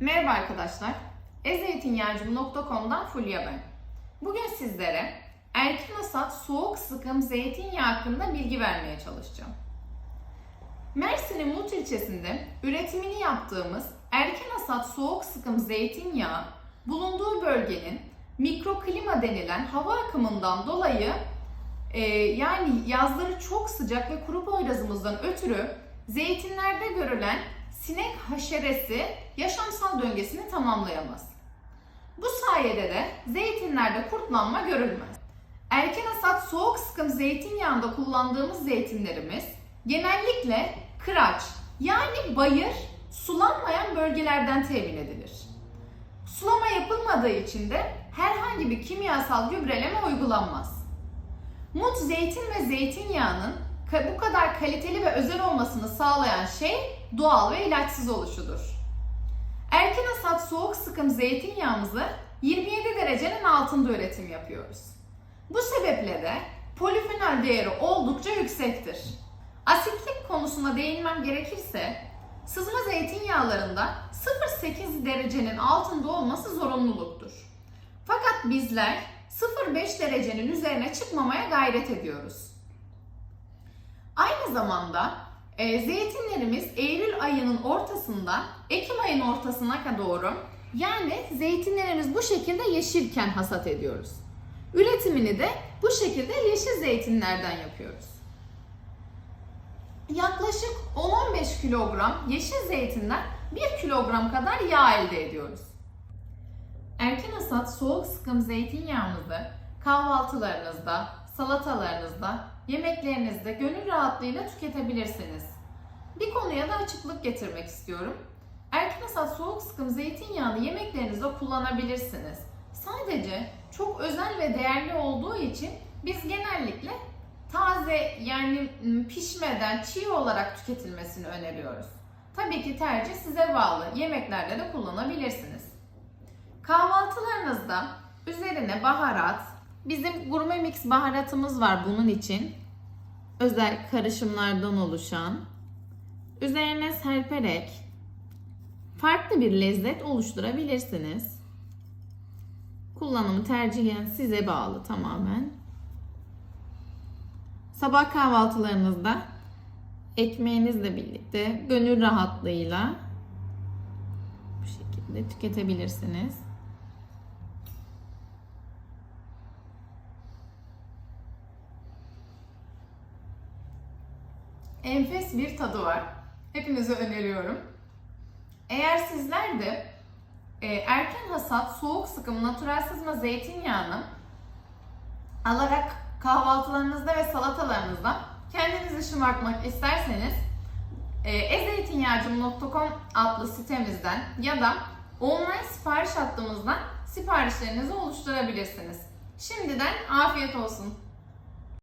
Merhaba arkadaşlar. ezeytinyağcım.com'dan Fulya ben. Bugün sizlere erken hasat soğuk sıkım zeytinyağı hakkında bilgi vermeye çalışacağım. Mersin'in Mut ilçesinde üretimini yaptığımız erken hasat soğuk sıkım zeytinyağı bulunduğu bölgenin mikroklima denilen hava akımından dolayı e, yani yazları çok sıcak ve kuru boyrazımızdan ötürü zeytinlerde görülen sinek haşeresi yaşamsal döngesini tamamlayamaz. Bu sayede de zeytinlerde kurtlanma görülmez. Erken hasat soğuk sıkım zeytinyağında kullandığımız zeytinlerimiz genellikle kıraç yani bayır sulanmayan bölgelerden temin edilir. Sulama yapılmadığı için de herhangi bir kimyasal gübreleme uygulanmaz. Mut zeytin ve zeytinyağının bu kadar kaliteli ve özel olmasını sağlayan şey doğal ve ilaçsız oluşudur. Erken hasat soğuk sıkım zeytinyağımızı 27 derecenin altında üretim yapıyoruz. Bu sebeple de polifenol değeri oldukça yüksektir. Asitlik konusuna değinmem gerekirse sızma zeytinyağlarında 0.8 derecenin altında olması zorunluluktur. Fakat bizler 0.5 derecenin üzerine çıkmamaya gayret ediyoruz. Zamanda e, zeytinlerimiz Eylül ayının ortasında Ekim ayının ortasına doğru yani zeytinlerimiz bu şekilde yeşilken hasat ediyoruz. Üretimini de bu şekilde yeşil zeytinlerden yapıyoruz. Yaklaşık 10-15 kilogram yeşil zeytinden 1 kilogram kadar yağ elde ediyoruz. Erken hasat soğuk sıkım zeytinyağımızı kahvaltılarınızda, salatalarınızda, yemeklerinizde gönül rahatlığıyla tüketebilirsiniz. Bir konuya da açıklık getirmek istiyorum. Erken hasat soğuk sıkım zeytinyağını yemeklerinizde kullanabilirsiniz. Sadece çok özel ve değerli olduğu için biz genellikle taze yani pişmeden çiğ olarak tüketilmesini öneriyoruz. Tabii ki tercih size bağlı. Yemeklerde de kullanabilirsiniz. Kahvaltılarınızda üzerine baharat, bizim gurme mix baharatımız var bunun için. Özel karışımlardan oluşan. Üzerine serperek farklı bir lezzet oluşturabilirsiniz. Kullanımı tercihen size bağlı tamamen. Sabah kahvaltılarınızda ekmeğinizle birlikte gönül rahatlığıyla bu şekilde tüketebilirsiniz. Enfes bir tadı var. Hepinize öneriyorum. Eğer sizler de e, erken hasat soğuk sıkım natural sızma zeytinyağını alarak kahvaltılarınızda ve salatalarınızda kendinizi şımartmak isterseniz e, ezeytinyağcım.com adlı sitemizden ya da online sipariş hattımızdan siparişlerinizi oluşturabilirsiniz. Şimdiden afiyet olsun.